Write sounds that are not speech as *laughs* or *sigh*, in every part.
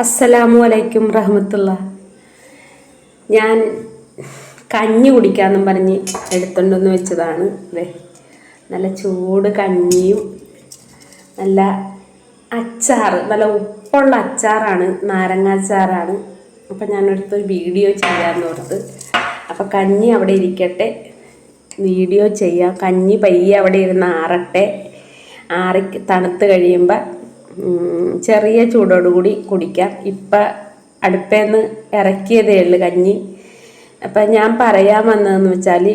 അസ്സലാമു അലൈക്കും റഹ്മത്തുള്ള. ഞാൻ കഞ്ഞി കുടിക്കാമെന്നും പറഞ്ഞ് എടുത്തുണ്ടെന്ന് വെച്ചതാണ്. അതെ നല്ല ചൂട് കഞ്ഞിയും നല്ല അച്ചാർ നല്ല ഉപ്പുള്ള അച്ചാറാണ് നാരങ്ങ അച്ചാറാണ്. അപ്പം ഞാനടുത്ത് വീഡിയോ ചെയ്യാമെന്ന് ഓർത്ത്. അപ്പം കഞ്ഞി അവിടെ ഇരിക്കട്ടെ. വീഡിയോ ചെയ്യാം. കഞ്ഞി പയ്യെ അവിടെ ഇരുന്ന് ആറട്ടെ. ആറി തണുത്ത് കഴിയുമ്പോൾ ചെറിയ ചൂടോടുകൂടി കുടിക്കാം. ഇപ്പം അടുപ്പേന്ന് ഇറക്കിയതേ ഉള്ളു കഞ്ഞി. അപ്പം ഞാൻ പറയാൻ വന്നതെന്ന് വെച്ചാൽ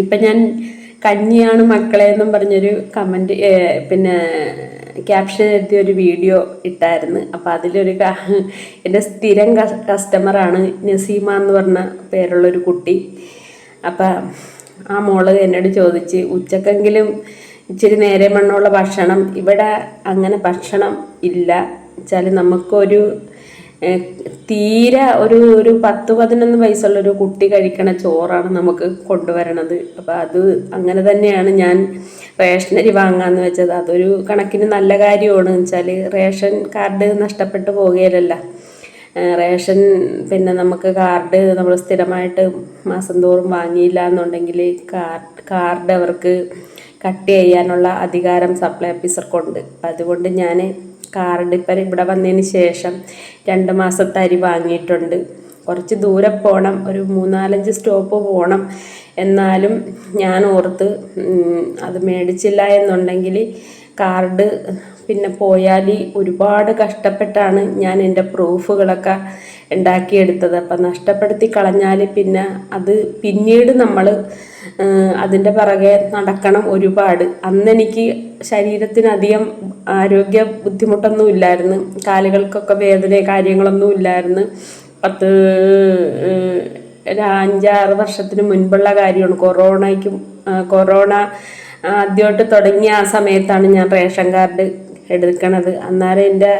ഇപ്പം ഞാൻ കഞ്ഞിയാണ് മക്കളെ എന്നും പറഞ്ഞൊരു കമന്റ് പിന്നെ ക്യാപ്ഷൻ എഴുതിയ ഒരു വീഡിയോ ഇട്ടായിരുന്നു. അപ്പോൾ അതിലൊരു എന്റെ സ്ഥിരം കസ്റ്റമറാണ് നസീമ എന്ന് പറഞ്ഞ പേരുള്ളൊരു കുട്ടി. അപ്പം ആ മോൾ എന്നോട് ചോദിച്ച് ഉച്ചക്കെങ്കിലും ഇച്ചിരി നേരെ മണ്ണുള്ള ഭക്ഷണം. ഇവിടെ അങ്ങനെ ഭക്ഷണം ഇല്ല. വെച്ചാൽ നമുക്കൊരു തീരെ ഒരു ഒരു പത്ത് പതിനൊന്ന് വയസ്സുള്ളൊരു കുട്ടി കഴിക്കണ ചോറാണ് നമുക്ക് കൊണ്ടുവരണത്. അപ്പോൾ അത് അങ്ങനെ തന്നെയാണ് ഞാൻ റേഷനരി വാങ്ങാന്ന് വെച്ചത്. അതൊരു കണക്കിന് നല്ല കാര്യമാണ്. വെച്ചാൽ റേഷൻ കാർഡ് നഷ്ടപ്പെട്ടു പോകുകയില്ലല്ല റേഷൻ പിന്നെ നമുക്ക് കാർഡ് നമ്മൾ സ്ഥിരമായിട്ട് മാസം തോറും വാങ്ങിയില്ല എന്നുണ്ടെങ്കിൽ കാർഡ് കാർഡ് അവർക്ക് കട്ട് ചെയ്യാനുള്ള അധികാരം സപ്ലൈ ഓഫീസർക്കുണ്ട് അപ്പം അതുകൊണ്ട് ഞാൻ കാർഡ് ഇപ്പം ഇവിടെ വന്നതിന് ശേഷം രണ്ട് മാസത്തെ അരി വാങ്ങിയിട്ടുണ്ട്. കുറച്ച് ദൂരെ പോകണം ഒരു മൂന്നാലഞ്ച് സ്റ്റോപ്പ് പോകണം എന്നാലും ഞാൻ ഓർത്ത് അത് മേടിച്ചില്ല എന്നുണ്ടെങ്കിൽ കാർഡ് പിന്നെ പോയാൽ ഒരുപാട് കഷ്ടപ്പെട്ടാണ് ഞാൻ എന്റെ പ്രൂഫുകളൊക്കെ ഉണ്ടാക്കിയെടുത്തത്. അപ്പം നഷ്ടപ്പെടുത്തി കളഞ്ഞാൽ പിന്നെ അത് പിന്നീട് നമ്മൾ അതിന്റെ പിറകെ നടക്കണം ഒരുപാട്. അന്നെനിക്ക് ശരീരത്തിനധികം ആരോഗ്യ ബുദ്ധിമുട്ടൊന്നും ഇല്ലായിരുന്നു. കാലുകൾക്കൊക്കെ വേദന കാര്യങ്ങളൊന്നും ഇല്ലായിരുന്നു. പത്ത് ഒരു അഞ്ചാറ് വർഷത്തിന് മുൻപുള്ള കാര്യമാണ്. കൊറോണയ്ക്കും കൊറോണ ആദ്യമായിട്ട് തുടങ്ങിയ ആ സമയത്താണ് ഞാൻ റേഷൻ കാർഡ് എടുക്കണത്. അന്നേരം എന്റെ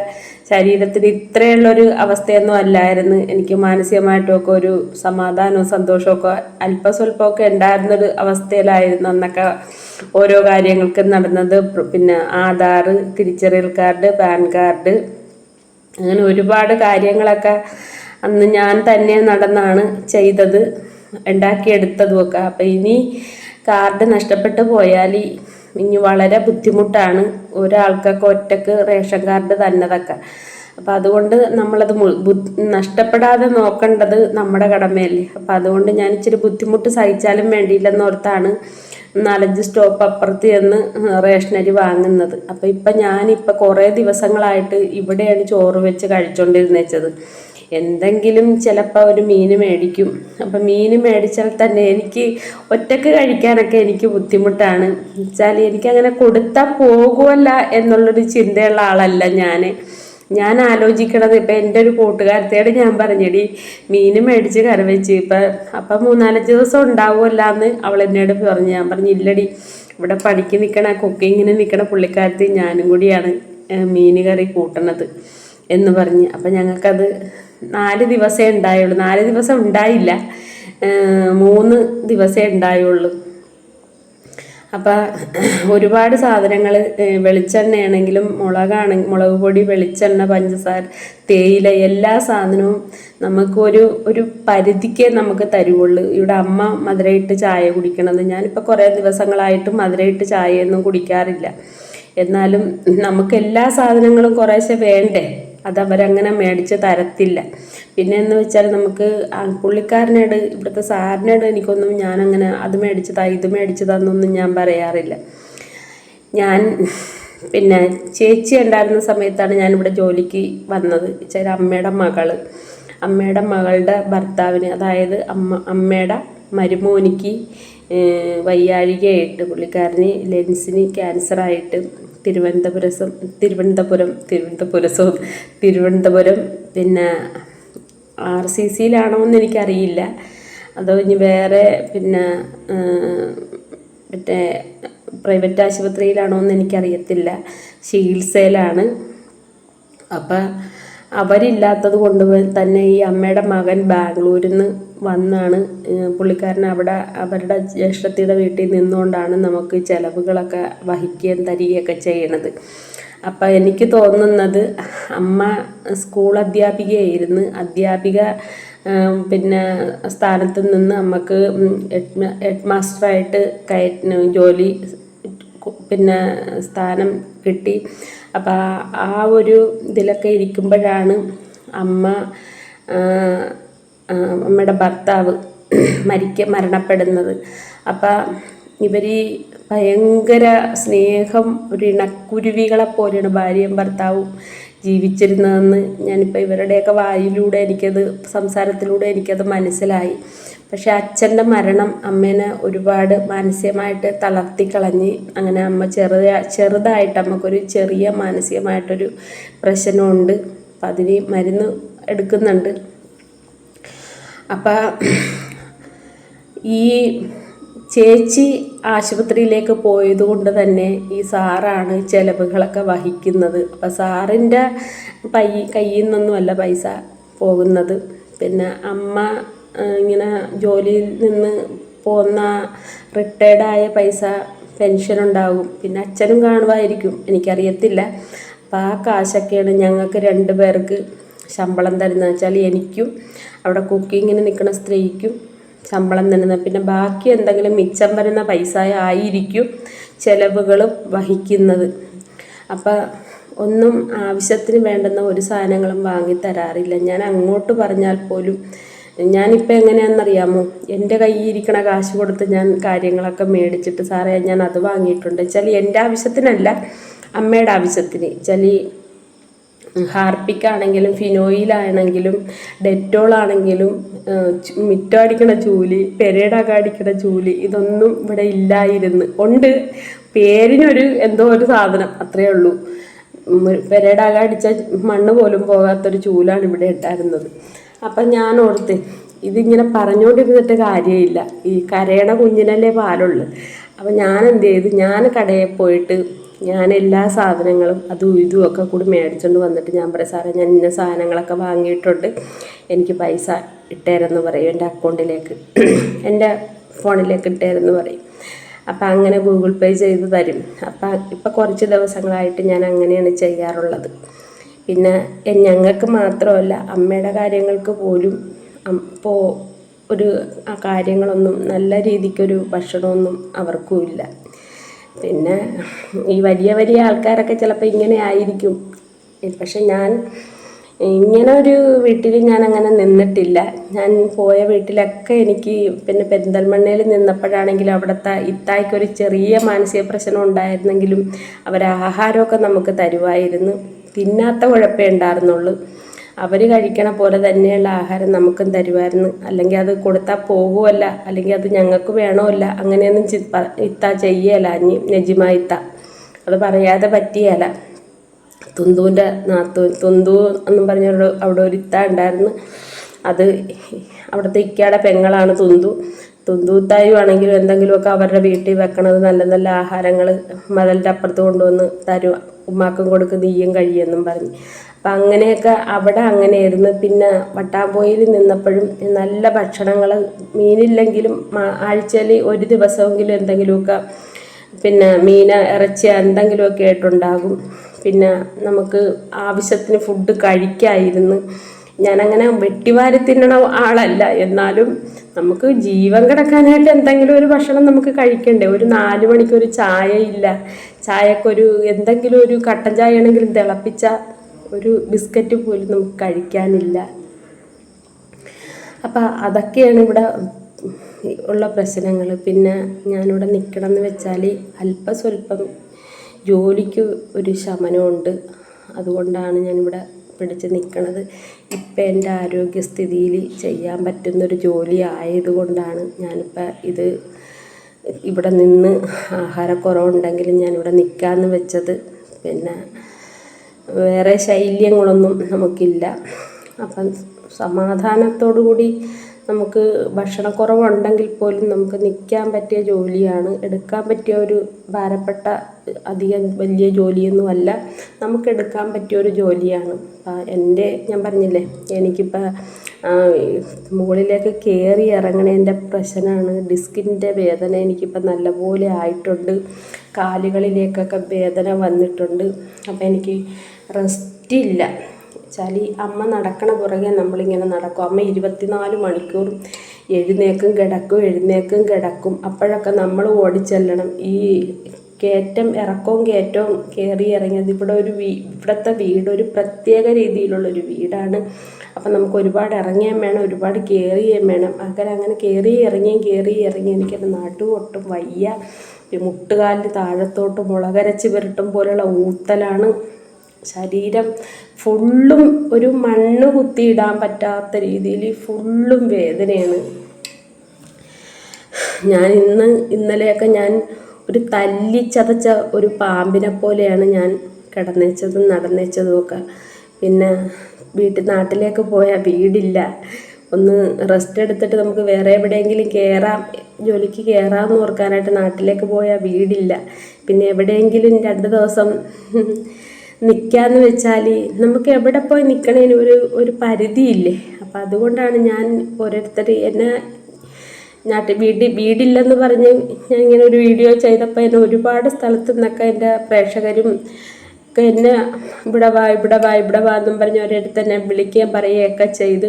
ശരീരത്തിന് ഇത്രയുള്ളൊരു അവസ്ഥയൊന്നും അല്ലായിരുന്നു. എനിക്ക് മാനസികമായിട്ടൊക്കെ ഒരു സമാധാനവും സന്തോഷമൊക്കെ അല്പസ്വല്പമൊക്കെ ഉണ്ടായിരുന്നൊരു അവസ്ഥയിലായിരുന്നു അന്നൊക്കെ ഓരോ കാര്യങ്ങൾക്ക് നടന്നത്. പിന്നെ ആധാർ തിരിച്ചറിയൽ കാർഡ് പാൻ കാർഡ് അങ്ങനെ ഒരുപാട് കാര്യങ്ങളൊക്കെ അന്ന് ഞാൻ തന്നെ നടന്നാണ് ചെയ്തത് ഉണ്ടാക്കിയെടുത്തതും ഒക്കെ അപ്പം ഇനി കാർഡ് നഷ്ടപ്പെട്ടു പോയാൽ ഇനി വളരെ ബുദ്ധിമുട്ടാണ് ഒരാൾക്കൊക്കെ ഒറ്റയ്ക്ക് റേഷൻ കാർഡ് തന്നതൊക്കെ. അപ്പം അതുകൊണ്ട് നമ്മളത് നഷ്ടപ്പെടാതെ നോക്കേണ്ടത് നമ്മുടെ കടമയല്ലേ. അപ്പം അതുകൊണ്ട് ഞാൻ ഇച്ചിരി ബുദ്ധിമുട്ട് സഹിച്ചാലും വേണ്ടിയില്ലെന്നോർത്താണ് നാലഞ്ച് സ്റ്റോപ്പ് അപ്പുറത്ത് ചെന്ന് റേഷനരി വാങ്ങുന്നത്. അപ്പം ഇപ്പം ഞാനിപ്പോൾ കുറേ ദിവസങ്ങളായിട്ട് ഇവിടെയാണ് ചോറ് വെച്ച് കഴിച്ചുകൊണ്ടിരുന്നേച്ചത് എന്തെങ്കിലും ചിലപ്പോൾ ഒരു മീൻ മേടിക്കും. അപ്പം മീൻ മേടിച്ചാൽ തന്നെ എനിക്ക് ഒറ്റയ്ക്ക് കഴിക്കാനൊക്കെ എനിക്ക് ബുദ്ധിമുട്ടാണ്. വെച്ചാൽ എനിക്കങ്ങനെ കൊടുത്താൽ പോകുമല്ല എന്നുള്ളൊരു ചിന്തയുള്ള ആളല്ല ഞാൻ ഞാൻ ആലോചിക്കണത് ഇപ്പം എന്റെ ഒരു കൂട്ടുകാരത്തോട് ഞാൻ പറഞ്ഞെടി മീൻ മേടിച്ച് കറി ഇപ്പം അപ്പം മൂന്നാലഞ്ച് ദിവസം ഉണ്ടാവുമല്ല എന്ന് അവൾ എന്നോട് പറഞ്ഞു. ഞാൻ പറഞ്ഞു ഇല്ലടി ഇവിടെ പണിക്ക് നിൽക്കണ കുക്കിങ്ങിന് നിൽക്കണ പുള്ളിക്കാരത്തി ഞാനും കൂടിയാണ് മീൻ കറി കൂട്ടണത് എന്ന് പറഞ്ഞ്. അപ്പം ഞങ്ങൾക്കത് നാല് ദിവസമേ ഉണ്ടായുള്ളൂ. നാല് ദിവസം ഉണ്ടായില്ല. മൂന്ന് ദിവസമേ ഉണ്ടായുള്ളൂ. അപ്പം ഒരുപാട് സാധനങ്ങൾ വെളിച്ചെണ്ണയാണെങ്കിലും മുളകാണെങ്കിൽ മുളക് പൊടി വെളിച്ചെണ്ണ പഞ്ചസാര തേയില എല്ലാ സാധനവും നമുക്കൊരു ഒരു പരിധിക്ക് നമുക്ക് തരുവുള്ളൂ. ഇവിടെ അമ്മ മധുരയിട്ട് ചായ കുടിക്കണത്. ഞാനിപ്പോൾ കുറേ ദിവസങ്ങളായിട്ട് മധുരയിട്ട് ചായയൊന്നും കുടിക്കാറില്ല. എന്നാലും നമുക്ക് എല്ലാ സാധനങ്ങളും കുറേശ്ശെ വേണ്ടേ? അത് അവരങ്ങനെ മേടിച്ച് തരത്തില്ല. പിന്നെ എന്ന് വെച്ചാൽ നമുക്ക് പുള്ളിക്കാരനോട് ഇവിടുത്തെ സാറിനോട് എനിക്കൊന്നും ഞാനങ്ങനെ അത് മേടിച്ചതാ ഇത് മേടിച്ചതാന്നൊന്നും ഞാൻ പറയാറില്ല. ഞാൻ പിന്നെ ചേച്ചി ഉണ്ടായിരുന്ന സമയത്താണ് ഞാനിവിടെ ജോലിക്ക് വന്നത്. ചില അമ്മയുടെ മകൾ. അമ്മയുടെ മകളുടെ ഭർത്താവിന് അതായത് അമ്മ അമ്മയുടെ മരുമോനിക്ക് വയ്യാഴികയായിട്ട് പുള്ളിക്കാരന് ലെൻസിന് ക്യാൻസറായിട്ട് തിരുവനന്തപുരം തിരുവനന്തപുരം തിരുവനന്തപുരസോ തിരുവനന്തപുരം പിന്നെ ആർ സി സിയിലാണോ എന്ന് എനിക്കറിയില്ല. അതോ ഇനി വേറെ പിന്നെ മറ്റേ പ്രൈവറ്റ് ആശുപത്രിയിലാണോ എന്ന് എനിക്കറിയത്തില്ല. ചികിത്സയിലാണ് അപ്പം അവരില്ലാത്തത് കൊണ്ട് തന്നെ ഈ അമ്മയുടെ മകൻ ബാംഗ്ലൂരിൽ നിന്ന് വന്നാണ് പുള്ളിക്കാരൻ അവിടെ അവരുടെ ജ്യേഷ്ഠത്തിയുടെ വീട്ടിൽ നിന്നുകൊണ്ടാണ് നമുക്ക് ചിലവുകളൊക്കെ വഹിക്കുകയും തരികയൊക്കെ ചെയ്യണത്. അപ്പം എനിക്ക് തോന്നുന്നത് അമ്മ സ്കൂൾ അധ്യാപികയായിരുന്നു. അധ്യാപിക പിന്നെ സ്ഥാനത്ത് നിന്ന് നമുക്ക് ഹെഡ് മാസ്റ്ററായിട്ട് കയറ്റ ജോലി പിന്നെ സ്ഥാനം കിട്ടി. അപ്പം ആ ഒരു ഇതിലൊക്കെ ഇരിക്കുമ്പോഴാണ് അമ്മ അമ്മയുടെ ഭർത്താവ് മരിക്ക മരണപ്പെടുന്നത്. അപ്പം ഇവർ ഭയങ്കര സ്നേഹം ഒരു ഇണക്കുരുവികളെ പോലെയാണ് ഭാര്യയും ഭർത്താവും ജീവിച്ചിരുന്നതെന്ന് ഞാനിപ്പോൾ ഇവരുടെയൊക്കെ വായിലൂടെ എനിക്കത് സംസാരത്തിലൂടെ എനിക്കത് മനസ്സിലായി. പക്ഷെ അച്ഛന്റെ മരണം അമ്മേനെ ഒരുപാട് മാനസികമായിട്ട് തളർത്തിക്കളഞ്ഞ് അങ്ങനെ അമ്മ ചെറിയ ചെറുതായിട്ട് അമ്മക്കൊരു ചെറിയ മാനസികമായിട്ടൊരു പ്രശ്നമുണ്ട്. അപ്പം അതിന് മരുന്ന് എടുക്കുന്നുണ്ട്. അപ്പം ഈ ചേച്ചി ആശുപത്രിയിലേക്ക് പോയതുകൊണ്ട് തന്നെ ഈ സാറാണ് ചിലവുകളൊക്കെ വഹിക്കുന്നത്. അപ്പം സാറിന്റെ പൈ കയ്യിൽ നിന്നൊന്നുമല്ല പൈസ പോകുന്നത്. പിന്നെ അമ്മ ഇങ്ങനെ ജോലിയിൽ നിന്ന് പോന്ന റിട്ടയർഡായ പൈസ പെൻഷൻ ഉണ്ടാകും പിന്നെ അച്ഛനും കാണുമായിരിക്കും. എനിക്കറിയത്തില്ല. അപ്പോൾ ആ കാശൊക്കെയാണ് ഞങ്ങൾക്ക് രണ്ട് പേർക്ക് ശമ്പളം തരുന്നത് വെച്ചാൽ എനിക്കും അവിടെ കുക്കിങ്ങിന് നിൽക്കുന്ന സ്ത്രീക്കും ശമ്പളം തരുന്നത് പിന്നെ ബാക്കി എന്തെങ്കിലും മിച്ചം വരുന്ന പൈസ ആയിരിക്കും ചിലവുകൾ വഹിക്കുന്നത്. അപ്പം ഒന്നും ആവശ്യത്തിന് വേണ്ടുന്ന ഒരു സാധനങ്ങളും വാങ്ങി തരാറില്ല. ഞാൻ അങ്ങോട്ട് പറഞ്ഞാൽ പോലും ഞാനിപ്പോൾ എങ്ങനെയാണെന്നറിയാമോ? എന്റെ കയ്യിൽ ഇരിക്കണ കാശ് കൊടുത്ത് ഞാൻ കാര്യങ്ങളൊക്കെ മേടിച്ചിട്ട് സാറേ ഞാൻ അത് വാങ്ങിയിട്ടുണ്ട്. ചില എന്റെ ആവശ്യത്തിനല്ല അമ്മയുടെ ആവശ്യത്തിന്. വെച്ചാൽ ഹാർപ്പിക്കാണെങ്കിലും ഫിനോയിലാണെങ്കിലും ഡെറ്റോളാണെങ്കിലും മിറ്റം അടിക്കണ ചൂലി പെരേടക അടിക്കണ ചൂലി ഇതൊന്നും ഇവിടെ ഇല്ലായിരുന്നു. ഉണ്ട്. പേരിനൊരു എന്തോ ഒരു സാധനം അത്രയേ ഉള്ളൂ. പെരേടക അടിച്ച മണ്ണ് പോലും പോകാത്തൊരു ചൂലാണ് ഇവിടെ ഉണ്ടായിരുന്നത്. അപ്പം ഞാൻ ഓർത്ത് ഇതിങ്ങനെ പറഞ്ഞുകൊണ്ടിരുന്നിട്ട് കാര്യമില്ല. ഈ കരയണ കുഞ്ഞിനല്ലേ പാലുള്ളു. അപ്പം ഞാൻ എന്ത് ചെയ്തു ഞാൻ കടയിൽ പോയിട്ട് ഞാൻ എല്ലാ സാധനങ്ങളും അതും ഇതും ഒക്കെ കൂടി മേടിച്ചുകൊണ്ട് വന്നിട്ട് ഞാൻ പറയാം സാറേ ഞാൻ ഇന്ന സാധനങ്ങളൊക്കെ വാങ്ങിയിട്ടുണ്ട്. എനിക്ക് പൈസ ഇട്ടേരെന്ന് പറയും എന്റെ അക്കൗണ്ടിലേക്ക്. എന്റെ ഫോണിലേക്ക് ഇട്ടേരെന്ന് പറയും. അപ്പം അങ്ങനെ ഗൂഗിൾ പേ ചെയ്ത് തരും. അപ്പം ഇപ്പം കുറച്ച് ദിവസങ്ങളായിട്ട് ഞാൻ അങ്ങനെയാണ് ചെയ്യാറുള്ളത്. പിന്നെ ഞങ്ങൾക്ക് മാത്രമല്ല അമ്മയുടെ കാര്യങ്ങൾക്ക് പോലും ഇപ്പോൾ ഒരു കാര്യങ്ങളൊന്നും നല്ല രീതിക്കൊരു ഭക്ഷണമൊന്നും അവർക്കും ഇല്ല. പിന്നെ ഈ വലിയ വലിയ ആൾക്കാരൊക്കെ ചിലപ്പോൾ ഇങ്ങനെ ആയിരിക്കും. പക്ഷെ ഞാൻ ഇങ്ങനെ ഒരു വീട്ടിൽ ഞാൻ അങ്ങനെ നിന്നിട്ടില്ല. ഞാൻ പോയ വീട്ടിലൊക്കെ എനിക്ക് പിന്നെ പെരിന്തൽമണ്ണയിൽ നിന്നപ്പോഴാണെങ്കിലും അവിടുത്തെ ഇത്തായ്ക്കൊരു ചെറിയ മാനസിക പ്രശ്നം ഉണ്ടായിരുന്നെങ്കിലും അവർ ആഹാരമൊക്കെ നമുക്ക് തരുമായിരുന്നു തിന്നാത്ത കുഴപ്പമേ ഉണ്ടായിരുന്നുള്ളൂ. അവർ കഴിക്കണ പോലെ തന്നെയുള്ള ആഹാരം നമുക്കും തരുമായിരുന്നു. അല്ലെങ്കിൽ അത് കൊടുത്താൽ പോകുമല്ല അല്ലെങ്കിൽ അത് ഞങ്ങൾക്ക് വേണമല്ല അങ്ങനെയൊന്നും ചി ഇത്ത ചെയ്യല അഞ്ഞി നജിമ ഇത്ത. അത് പറയാതെ പറ്റിയല. തുന്തുവിന്റെ നാത്തു തുന്തു എന്നും പറഞ്ഞ അവിടെ ഒരു ഇത്ത ഉണ്ടായിരുന്നു. അത് അവിടുത്തെ ഇക്കയുടെ പെങ്ങളാണ് തുന്തു. തുന്തൂത്തായും ആണെങ്കിലും എന്തെങ്കിലുമൊക്കെ അവരുടെ വീട്ടിൽ വെക്കണത് നല്ല നല്ല ആഹാരങ്ങൾ മതലിന്റെ അപ്പുറത്ത് കൊണ്ടുവന്ന് തരും ഉമ്മാക്കും കൊടുക്കും നീയും കഴിയെന്നും പറഞ്ഞ്. അപ്പം അങ്ങനെയൊക്കെ അവിടെ അങ്ങനെയായിരുന്നു. പിന്നെ വട്ടാമ്പോയിൽ നിന്നപ്പോഴും നല്ല ഭക്ഷണങ്ങൾ മീനില്ലെങ്കിലും ആഴ്ചയിൽ ഒരു ദിവസമെങ്കിലും എന്തെങ്കിലുമൊക്കെ പിന്നെ മീൻ ഇറച്ചി എന്തെങ്കിലുമൊക്കെ ആയിട്ടുണ്ടാകും. പിന്നെ നമുക്ക് ആവശ്യത്തിന് ഫുഡ് കഴിക്കായിരുന്നു. ഞാനങ്ങനെ വെട്ടിവാരി തിന്നണ ആളല്ല. എന്നാലും നമുക്ക് ജീവൻ കിടക്കാനായിട്ട് എന്തെങ്കിലും ഒരു ഭക്ഷണം നമുക്ക് കഴിക്കണ്ടേ. ഒരു നാല് മണിക്കൊരു ചായ ഇല്ല. ചായക്കൊരു എന്തെങ്കിലും ഒരു കട്ടൻ ചായ ആണെങ്കിലും തിളപ്പിച്ച ഒരു ബിസ്ക്കറ്റ് പോലും നമുക്ക് കഴിക്കാനില്ല. അപ്പം അതൊക്കെയാണ് ഇവിടെ ഉള്ള പ്രശ്നങ്ങൾ പിന്നെ ഞാനിവിടെ നിൽക്കണം എന്ന് വെച്ചാൽ അല്പ സ്വല്പം ജോലിക്ക് ഒരു ശമനമുണ്ട്. അതുകൊണ്ടാണ് ഞാനിവിടെ പിടിച്ച് നിൽക്കണത് ഇപ്പം എന്റെ ആരോഗ്യസ്ഥിതിയിൽ ചെയ്യാൻ പറ്റുന്നൊരു ജോലി ആയതുകൊണ്ടാണ് ഞാനിപ്പോൾ ഇത് ഇവിടെ നിന്ന് ആഹാരക്കുറവുണ്ടെങ്കിലും ഞാനിവിടെ നിൽക്കാമെന്ന് വെച്ചത്. പിന്നെ വേറെ ശൈല്യങ്ങളൊന്നും നമുക്കില്ല. അപ്പം സമാധാനത്തോടു കൂടി നമുക്ക് ഭക്ഷണക്കുറവുണ്ടെങ്കിൽ പോലും നമുക്ക് നിൽക്കാൻ പറ്റിയ ജോലിയാണ്. എടുക്കാൻ പറ്റിയ ഒരു ഭാരപ്പെട്ട അധികം വലിയ ജോലിയൊന്നുമല്ല. നമുക്ക് എടുക്കാൻ പറ്റിയ ഒരു ജോലിയാണ്. എന്റെ ഞാൻ പറഞ്ഞില്ലേ എനിക്കിപ്പോൾ മുകളിലേക്ക് കയറി ഇറങ്ങണതിന്റെ പ്രശ്നമാണ്. ഡിസ്കിന്റെ വേദന എനിക്കിപ്പോൾ നല്ലപോലെ ആയിട്ടുണ്ട്. കാലുകളിലേക്കൊക്കെ വേദന വന്നിട്ടുണ്ട്. അപ്പോൾ എനിക്ക് റെസ്റ്റില്ല. വെച്ചാൽ അമ്മ നടക്കണ പുറകെ നമ്മളിങ്ങനെ നടക്കും. അമ്മ ഇരുപത്തിനാല് മണിക്കൂർ എഴുന്നേക്കും കിടക്കും എഴുന്നേക്കും കിടക്കും. അപ്പോഴൊക്കെ നമ്മൾ ഓടിച്ചെല്ലണം. ഈ കയറ്റം ഇറക്കവും കയറ്റവും കയറി ഇറങ്ങിയത് ഇവിടെ ഒരു വീ ഇവിടുത്തെ വീട് ഒരു പ്രത്യേക രീതിയിലുള്ളൊരു വീടാണ്. അപ്പം നമുക്ക് ഒരുപാട് ഇറങ്ങിയാൻ വേണം ഒരുപാട് കയറുകയും വേണം. അങ്ങനെ അങ്ങനെ കയറി ഇറങ്ങിയും കയറി ഇറങ്ങി. എനിക്കത് നാട്ടു ഒട്ടും വയ്യ. ഈ മുട്ടുകാലിന് താഴത്തോട്ട് മുളകരച്ച് പുരട്ടും പോലെയുള്ള ഊത്തലാണ്. ശരീരം ഫുള്ളും ഒരു മണ്ണ് കുത്തിയിടാൻ പറ്റാത്ത രീതിയിൽ ഫുള്ളും വേദനയാണ്. ഞാൻ ഇന്ന് ഇന്നലെയൊക്കെ ഞാൻ ഒരു തല്ലി ചതച്ച ഒരു പാമ്പിനെ പോലെയാണ് ഞാൻ കിടന്നേച്ചതും നടന്നേച്ചതും ഒക്കെ. പിന്നെ വീട്ടിൽ നാട്ടിലേക്ക് പോയാൽ വീടില്ല. ഒന്ന് റെസ്റ്റ് എടുത്തിട്ട് നമുക്ക് വേറെ എവിടെയെങ്കിലും കയറാം ജോലിക്ക് കയറാമെന്ന് ഓർക്കാനായിട്ട് നാട്ടിലേക്ക് പോയാൽ വീടില്ല. പിന്നെ എവിടെയെങ്കിലും രണ്ട് ദിവസം നിൽക്കാന്ന് വെച്ചാൽ നമുക്ക് എവിടെ പോയി നിൽക്കണേന് ഒരു ഒരു പരിധിയില്ലേ? അപ്പം അതുകൊണ്ടാണ് ഞാൻ ഓരോരുത്തർ എന്നെ നാട്ടിൽ വീട് വീടില്ലെന്ന് പറഞ്ഞ് ഞാൻ ഇങ്ങനെ ഒരു വീഡിയോ ചെയ്തപ്പോൾ എന്നെ ഒരുപാട് സ്ഥലത്തു നിന്നൊക്കെ എന്റെ പ്രേക്ഷകരും എന്നെ ഇവിടെ വാ ഇവിടെ വാ ഇവിടെ വാ എന്നും പറഞ്ഞ് ഒരിടത്ത് എന്നെ വിളിക്കുകയും പറയുകയൊക്കെ ചെയ്ത്.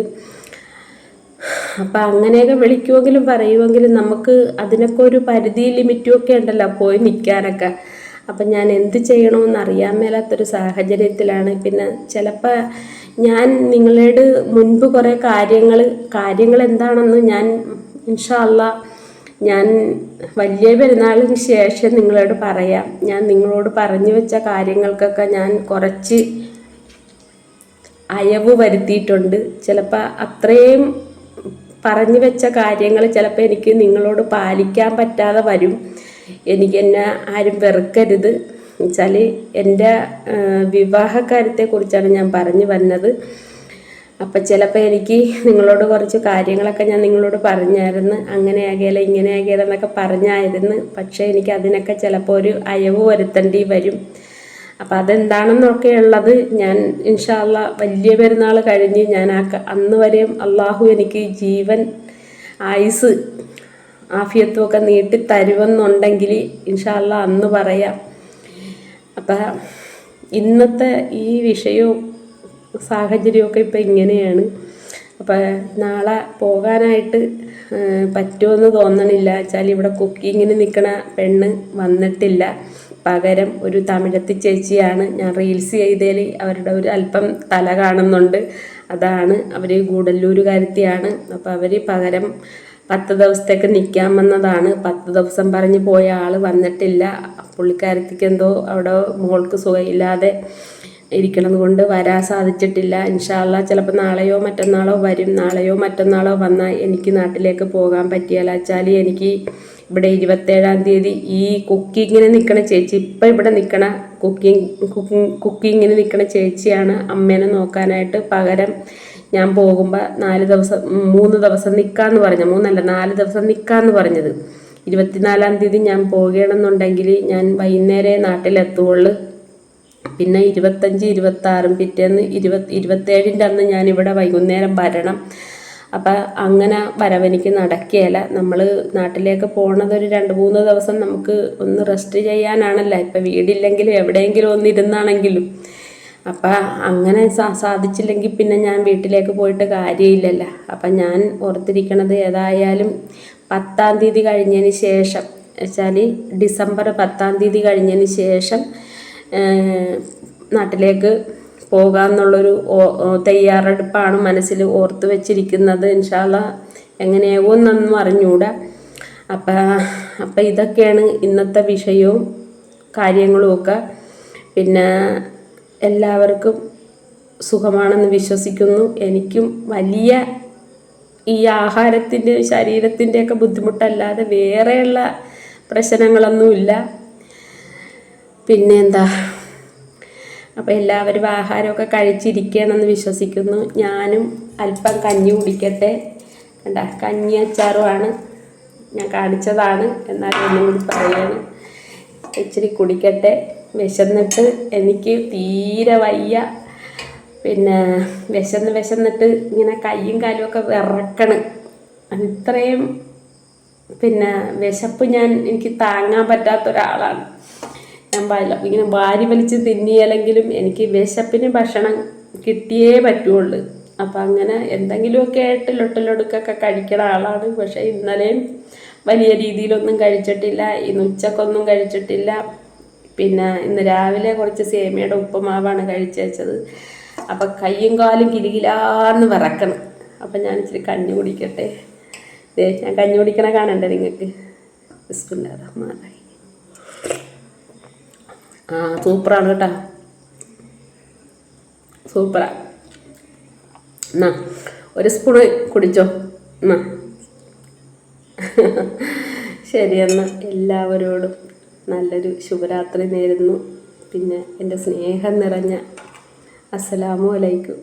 അപ്പം അങ്ങനെയൊക്കെ വിളിക്കുമെങ്കിലും പറയുമെങ്കിലും നമുക്ക് അതിനൊക്കെ ഒരു പരിധി ലിമിറ്റും ഒക്കെ ഉണ്ടല്ലോ പോയി നിൽക്കാനൊക്കെ. അപ്പം ഞാൻ എന്ത് ചെയ്യണമെന്ന് അറിയാൻ മേലാത്തൊരു സാഹചര്യത്തിലാണ്. പിന്നെ ചിലപ്പോൾ ഞാൻ നിങ്ങളോട് മുൻപ് കുറേ കാര്യങ്ങൾ കാര്യങ്ങൾ എന്താണെന്ന് ഞാൻ ഇൻഷാ അല്ലാ ഞാൻ വലിയ പെരുന്നാളിന് ശേഷം നിങ്ങളോട് പറയാം. ഞാൻ നിങ്ങളോട് പറഞ്ഞു വെച്ച കാര്യങ്ങൾക്കൊക്കെ ഞാൻ കുറച്ച് അയവ് വരുത്തിയിട്ടുണ്ട്. ചിലപ്പോൾ അത്രയും പറഞ്ഞു വെച്ച കാര്യങ്ങൾ ചിലപ്പോൾ എനിക്ക് നിങ്ങളോട് പാലിക്കാൻ പറ്റാതെ വരും. എനിക്ക് എന്നെ ആരും വെറുക്കരുത്. വെച്ചാൽ എന്റെ വിവാഹകാര്യത്തെക്കുറിച്ചാണ് ഞാൻ പറഞ്ഞു വന്നത്. അപ്പം ചിലപ്പോൾ എനിക്ക് നിങ്ങളോട് കുറച്ച് കാര്യങ്ങളൊക്കെ ഞാൻ നിങ്ങളോട് പറഞ്ഞായിരുന്നു. അങ്ങനെ ആകേല ഇങ്ങനെ ആകിയാലെന്നൊക്കെ പറഞ്ഞായിരുന്നു. പക്ഷേ എനിക്ക് അതിനൊക്കെ ചിലപ്പോൾ ഒരു അയവ് വരുത്തേണ്ടി വരും. അപ്പം അതെന്താണെന്നൊക്കെ ഉള്ളത് ഞാൻ ഇൻഷാല്ല വലിയ പെരുന്നാൾ കഴിഞ്ഞ് ഞാൻ ആ അന്ന് വരെയും അള്ളാഹു എനിക്ക് ജീവൻ ആയുസ് ആഫിയത്തും ഒക്കെ നീട്ടി തരുമെന്നുണ്ടെങ്കിൽ ഇൻഷാല്ല അന്ന് പറയാം. അപ്പം ഇന്നത്തെ ഈ വിഷയവും സാഹചര്യമൊക്കെ ഇപ്പം ഇങ്ങനെയാണ്. അപ്പം നാളെ പോകാനായിട്ട് പറ്റുമെന്ന് തോന്നണില്ല. വെച്ചാൽ ഇവിടെ കുക്കിങ്ങിന് നിൽക്കണ പെണ്ണ് വന്നിട്ടില്ല. പകരം ഒരു തമിഴത്തി ചേച്ചിയാണ് ഞാൻ റീൽസ് ചെയ്തതിൽ അവരുടെ ഒരു അല്പം തല കാണുന്നുണ്ട്. അതാണ് അവർ ഗൂഡല്ലൂരുകാരത്തിയാണ്. അപ്പോൾ അവർ പകരം പത്ത് ദിവസത്തേക്ക് നിൽക്കാൻ വന്നതാണ്. പത്ത് ദിവസം പറഞ്ഞ് പോയ ആൾ വന്നിട്ടില്ല. പുള്ളിക്കാരത്തിക്ക് എന്തോ അവിടെ മോൾക്ക് സുഖമില്ലാതെ ഇരിക്കണത് കൊണ്ട് വരാൻ സാധിച്ചിട്ടില്ല. ഇൻഷാല്ല ചിലപ്പോൾ നാളെയോ മറ്റന്നാളോ വരും. നാളെയോ മറ്റന്നാളോ വന്നാൽ എനിക്ക് നാട്ടിലേക്ക് പോകാൻ പറ്റിയാൽ വെച്ചാൽ എനിക്ക് ഇവിടെ ഇരുപത്തേഴാം തീയതി ഈ കുക്കിങ്ങിന് നിൽക്കണ ചേച്ചി ഇപ്പം ഇവിടെ നിൽക്കണ കുക്കിംഗ് കുക്കിംഗ് കുക്കിങ്ങിന് നിൽക്കണ ചേച്ചിയാണ് അമ്മേനെ നോക്കാനായിട്ട് പകരം ഞാൻ പോകുമ്പോൾ നാല് ദിവസം മൂന്ന് ദിവസം നിൽക്കാമെന്ന് പറഞ്ഞ മൂന്നല്ല നാല് ദിവസം നിൽക്കാമെന്ന് പറഞ്ഞത്. ഇരുപത്തിനാലാം തീയതി ഞാൻ പോകുകയാണെന്നുണ്ടെങ്കിൽ ഞാൻ വൈകുന്നേരം നാട്ടിലെത്തുള്ളൂ പിന്നെ ഇരുപത്തഞ്ച് ഇരുപത്താറും പിറ്റേന്ന് ഇരുപത്തി ഇരുപത്തേഴിന്റെ അന്ന് ഞാനിവിടെ വൈകുന്നേരം വരണം. അപ്പം അങ്ങനെ വരവെനിക്ക് നടക്കുകയില്ല നമ്മൾ നാട്ടിലേക്ക് പോണത് ഒരു രണ്ട് മൂന്ന് ദിവസം നമുക്ക് ഒന്ന് റെസ്റ്റ് ചെയ്യാനാണല്ലോ. ഇപ്പം വീടില്ലെങ്കിലും എവിടെയെങ്കിലും ഒന്ന് ഇരുന്നാണെങ്കിലും അപ്പം അങ്ങനെ സാ സാധിച്ചില്ലെങ്കിൽ പിന്നെ ഞാൻ വീട്ടിലേക്ക് പോയിട്ട് കാര്യമില്ലല്ലോ അപ്പം ഞാൻ ഓർത്തിരിക്കണത് ഏതായാലും പത്താം തീയതി കഴിഞ്ഞതിന് ശേഷം. വെച്ചാൽ ഡിസംബർ പത്താം തീയതി കഴിഞ്ഞതിന് ശേഷം നാട്ടിലേക്ക് പോകാമെന്നുള്ളൊരു തയ്യാറെടുപ്പാണ് മനസ്സിൽ ഓർത്ത് വെച്ചിരിക്കുന്നത്. ഇൻഷാല്ല എങ്ങനെയാകുമെന്നൊന്നും അറിഞ്ഞൂടാ. അപ്പം അപ്പം ഇതൊക്കെയാണ് ഇന്നത്തെ വിഷയവും കാര്യങ്ങളുമൊക്കെ പിന്നെ എല്ലാവർക്കും സുഖമാണെന്ന് വിശ്വസിക്കുന്നു. എനിക്കും വലിയ ഈ ആഹാരത്തിന്റെ ശരീരത്തിന്റെയൊക്കെ ബുദ്ധിമുട്ടല്ലാതെ വേറെയുള്ള പ്രശ്നങ്ങളൊന്നുമില്ല. പിന്നെ എന്താ അപ്പോൾ എല്ലാവരും ആഹാരമൊക്കെ കഴിച്ചിരിക്കണമെന്ന് വിശ്വസിക്കുന്നു. ഞാനും അല്പം കഞ്ഞി കുടിക്കട്ടെ. കണ്ട കഞ്ഞി അച്ചാറുമാണ് ഞാൻ കാണിച്ചതാണ്. എന്നാലും ഒന്നും കൂടി പറയാണ്. ഇച്ചിരി കുടിക്കട്ടെ. വിശന്നിട്ട് എനിക്ക് തീരെ വയ്യ. പിന്നെ വിശന്ന് വിശന്നിട്ട് ഇങ്ങനെ കൈയും കാലും ഒക്കെ വിറക്കണ്. ഇത്രയും പിന്നെ വിശപ്പ് ഞാൻ എനിക്ക് താങ്ങാൻ പറ്റാത്ത ഒരാളാണ്. ഞാൻ ഇങ്ങനെ വാരി വലിച്ച് തിന്നിയാലെങ്കിലും എനിക്ക് വിശപ്പിന് ഭക്ഷണം കിട്ടിയേ പറ്റുള്ളൂ. അപ്പം അങ്ങനെ എന്തെങ്കിലുമൊക്കെ ആയിട്ട് ലൊട്ടലൊടുക്കൊക്കെ കഴിക്കണ ആളാണ്. പക്ഷേ ഇന്നലെയും വലിയ രീതിയിലൊന്നും കഴിച്ചിട്ടില്ല. ഇന്ന് ഉച്ചക്കൊന്നും കഴിച്ചിട്ടില്ല. പിന്നെ ഇന്ന് രാവിലെ കുറച്ച് സേമിയയുടെ ഉപ്പുമാവാണ് കഴിച്ചു വെച്ചത്. അപ്പം കയ്യും കാലും കിലുകിലാന്ന് വിറക്കണം. അപ്പം ഞാൻ ഇച്ചിരി കഞ്ഞി കുടിക്കട്ടെ. ഞാൻ കഞ്ഞി കുടിക്കണ കാണണ്ടേ നിങ്ങൾക്ക്? ബിസ്മില്ലാ. ആ സൂപ്പറാണ് കേട്ടോ. സൂപ്പറാ. എന്നാ ഒരു സ്പൂണ് കുടിച്ചോ. *laughs* എന്നാ ശരി എന്നാൽ എല്ലാവരോടും നല്ലൊരു ശുഭരാത്രി നേരുന്നു. പിന്നെ എന്റെ സ്നേഹം നിറഞ്ഞ അസ്സലാമു അലൈക്കും.